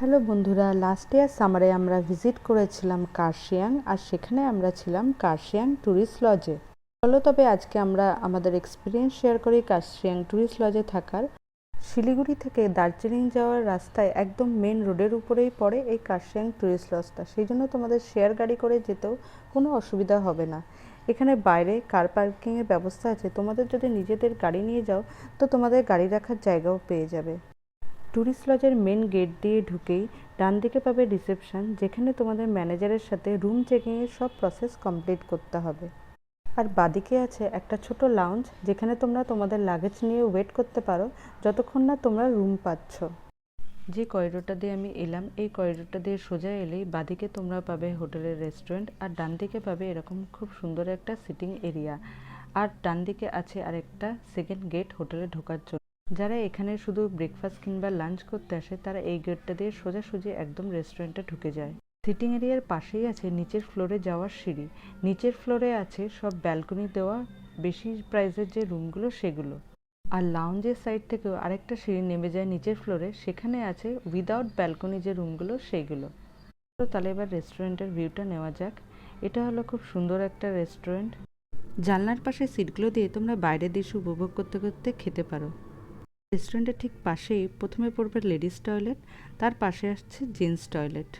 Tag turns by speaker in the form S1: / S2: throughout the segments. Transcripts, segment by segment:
S1: Hello বন্ধুরা last year সামারে আমরা visit করেছিলাম কার্শিয়াং আর সেখানে আমরা ছিলাম কার্শিয়াং ট্যুরিস্ট লজে চলো তবে আজকে আমরা আমাদের এক্সপিরিয়েন্স শেয়ার করি কার্শিয়াং ট্যুরিস্ট লজে থাকার। শিলিগুড়ি থেকে দার্জিলিং যাওয়ার রাস্তায় একদম মেন রোডের উপরেই পড়ে এই কার্শিয়াং ট্যুরিস্ট লজটা সেই জন্য তোমাদের শেয়ার গাড়ি করে যেতেও কোনো অসুবিধা হবে না। এখানে বাইরে কার পার্কিংয়ের ব্যবস্থা আছে। তোমাদের যদি নিজেদের গাড়ি নিয়ে যাও, তো তোমাদের গাড়ি রাখার জায়গাও পেয়ে যাবে। ট্যুরিস্ট লজের মেন গেট দিয়ে ঢুকেই ডান দিকে পাবে রিসেপশন, যেখানে তোমাদের ম্যানেজারের সাথে রুম চেকিংয়ের সব প্রসেস কমপ্লিট করতে হবে। আর বাদিকে আছে একটা ছোট লাউঞ্জ যেখানে তোমরা তোমাদের লাগেজ নিয়ে ওয়েট করতে পারো যতক্ষণ না তোমরা রুম পাচ্ছ। যে করিডোরটা দিয়ে আমি এলাম, এই করিডোরটা দিয়ে সোজা এলেই বাদিকে তোমরা পাবে হোটেলের রেস্টুরেন্ট আর ডান দিকে পাবে এরকম খুব সুন্দর একটা সিটিং এরিয়া আর ডান দিকে আছে আরেকটা সেকেন্ড গেট হোটেলে ঢোকার জন্য। যারা এখানে শুধু ব্রেকফাস্ট কিংবা লাঞ্চ করতে আসে, তারা এই গেটটা দিয়ে সোজাসুজি একদম রেস্টুরেন্টে ঢুকে যায়। সিটিং এরিয়ার পাশেই আছে নিচের ফ্লোরে যাওয়ার সিঁড়ি। নিচের ফ্লোরে আছে সব ব্যালকনি দেওয়া, বেশি প্রাইসের যে রুমগুলো সেগুলো। আর লাউঞ্জের সাইড থেকেও আরেকটা সিঁড়ি নেমে যায় নিচের ফ্লোরে সেখানে আছে উইদাউট ব্যালকনি যে রুমগুলো সেইগুলো তো তাহলে এবার রেস্টুরেন্টের ভিউটা নেওয়া যাক। এটা হলো খুব সুন্দর একটা রেস্টুরেন্ট জানলার পাশে সিটগুলো দিয়ে তোমরা বাইরের দৃশ্য উপভোগ করতে করতে খেতে পারো। রেস্টুরেন্টের ঠিক পাশেই প্রথমে পড়বে লেডিস টয়লেট, তার পাশে আসছে জেন্টস টয়লেট।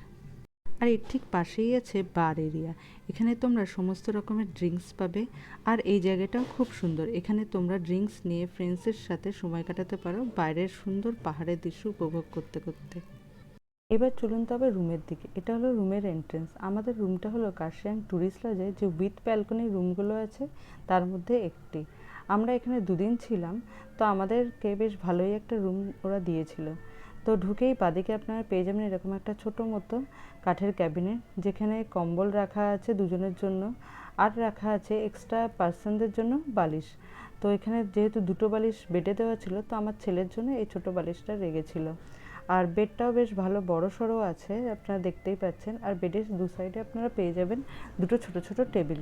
S1: আর এর ঠিক পাশেই আছে বার এরিয়া। এখানে তোমরা সমস্ত রকমের ড্রিঙ্কস পাবে। আর এই জায়গাটাও খুব সুন্দর। এখানে তোমরা ড্রিঙ্কস নিয়ে ফ্রেন্ডসের সাথে সময় কাটাতে পারো বাইরের সুন্দর পাহাড়ের দৃশ্য উপভোগ করতে করতে। এবার চলুন তবে রুমের দিকে। এটা হলো রুমের এন্ট্রেন্স আমাদের রুমটা হলো কার্শিয়াং ট্যুরিস্ট লজে যে উইথ ব্যালকনি রুমগুলো আছে, তার মধ্যে একটি। আমরা এখানে দুদিন ছিলাম, তো আমাদেরকে বেশ ভালোই একটা রুম ওরা দিয়েছিল। তো ঢুকেই বাদিকে আপনারা পেয়ে যাবেন এরকম একটা ছোটো মতো কাঠের ক্যাবিনেট যেখানে কম্বল রাখা আছে দুজনের জন্য, আর রাখা আছে এক্সট্রা পার্সনদের জন্য বালিশ। তো এখানে যেহেতু দুটো বালিশ বেডে দেওয়া ছিল, তো আমার ছেলের জন্য এই ছোটো বালিশটা রেগেছিল আর বেডটাও বেশ ভালো বড় সড়ো আছে, আপনারা দেখতেই পাচ্ছেন। আর বেডের দু সাইডে আপনারা পেয়ে যাবেন দুটো ছোট ছোট টেবিল।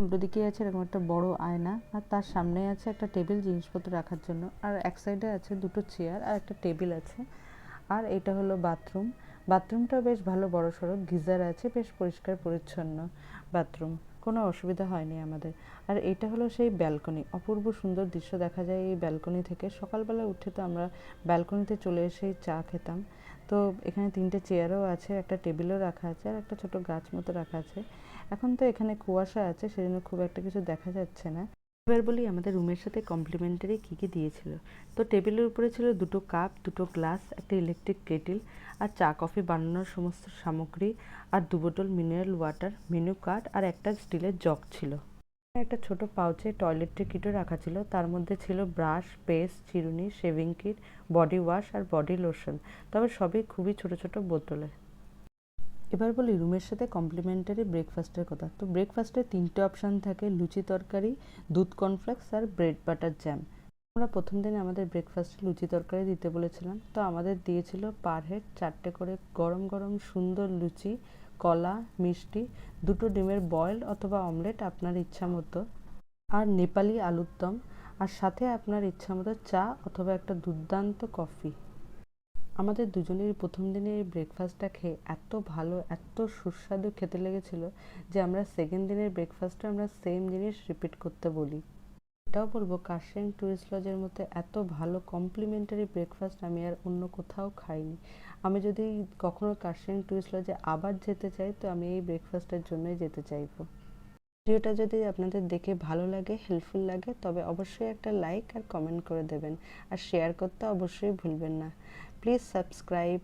S1: উল্টো দিকে আছে এরকম একটা বড় আয়না, আর তার সামনে আছে একটা টেবিল জিনিসপত্র রাখার জন্য। আর এক সাইডে আছে দুটো চেয়ার আর একটা টেবিল আছে। আর এটা হলো বাথরুম। বাথরুমটাও বেশ ভালো বড় সড়ো গিজার আছে, বেশ পরিষ্কার, পরিচ্ছন্ন বাথরুম। কোনো অসুবিধা হয়নি আমাদের। আর এটা হলো সেই ব্যালকনি অপূর্ব সুন্দর দৃশ্য দেখা যায় এই ব্যালকনি থেকে। সকালবেলা উঠে তো আমরা ব্যালকনিতে চলে এসেই চা খেতাম। তো এখানে তিনটে চেয়ারও আছে, একটা টেবিলও রাখা আছে আর একটা ছোট গাছ মতো রাখা আছে। এখন তো এখানে কুয়াশা আছে, সেজন্য খুব একটা কিছু দেখা যাচ্ছে না। এবার বলি আমাদের রুমের সাথে কমপ্লিমেন্টারি কী কী দিয়েছিল? তো টেবিলের উপরে ছিল দুটো কাপ, দুটো গ্লাস, একটা ইলেকট্রিক কেটিল, আর চা, কফি বানানোর সমস্ত সামগ্রী, আর দু বোতল মিনারেল ওয়াটার, মেনু কার্ড, আর একটা স্টিলের জগ ছিল। একটা ছোট পাউচে টয়লেট্রিক কিটও রাখা ছিল। তার মধ্যে ছিল ব্রাশ, পেস্ট, চিরুনি, শেভিং কিট, বডি ওয়াশ, আর বডি লোশন। তবে সবই খুবই ছোট ছোট বোতলে। এবার বলি রুমের সাথে কমপ্লিমেন্টারি ব্রেকফাস্টের কথা। তো ব্রেকফাস্টে তিনটে অপশান থাকে, লুচি তরকারি, দুধ কর্নফ্লেক্স আর ব্রেড বাটার জ্যাম আমরা প্রথম দিনে আমাদের ব্রেকফাস্টে লুচি তরকারি দিতে বলেছিলাম। তো আমাদের দিয়েছিল পার হেড চারটে করে গরম গরম সুন্দর লুচি, কলা, মিষ্টি, দুটো ডিমের বয়েল অথবা অমলেট আপনার ইচ্ছা মতো। আর নেপালি আলুর দম আর সাথে আপনার ইচ্ছা মতো চা অথবা একটা দুর্দান্ত কফি আমাদের দুজনের প্রথম দিনের ব্রেকফাস্টটা খেয়ে এত ভালো, এত সুস্বাদু খেতে লেগেছিল যে আমরা সেকেন্ড দিনের ব্রেকফাস্টে আমরা সেম জিনিস রিপিট করতে বলি। এটাও বলব কাশিয়াং টুরিস্ট লজের মধ্যে এত ভালো কমপ্লিমেন্টারি ব্রেকফাস্ট আমি আর অন্য কোথাও খাইনি। আমি যদি কখনো কাশিয়াং টুরিস্ট লজে আবার যেতে চাই, তো আমি এই ব্রেকফাস্টের জন্যই যেতে চাইব। ভিডিওটা যদি আপনাদের দেখে ভালো লাগে হেল্পফুল লাগে, তবে অবশ্যই একটা লাইক আর কমেন্ট করে দেবেন। আর শেয়ার করতে অবশ্যই ভুলবেন না। please subscribe.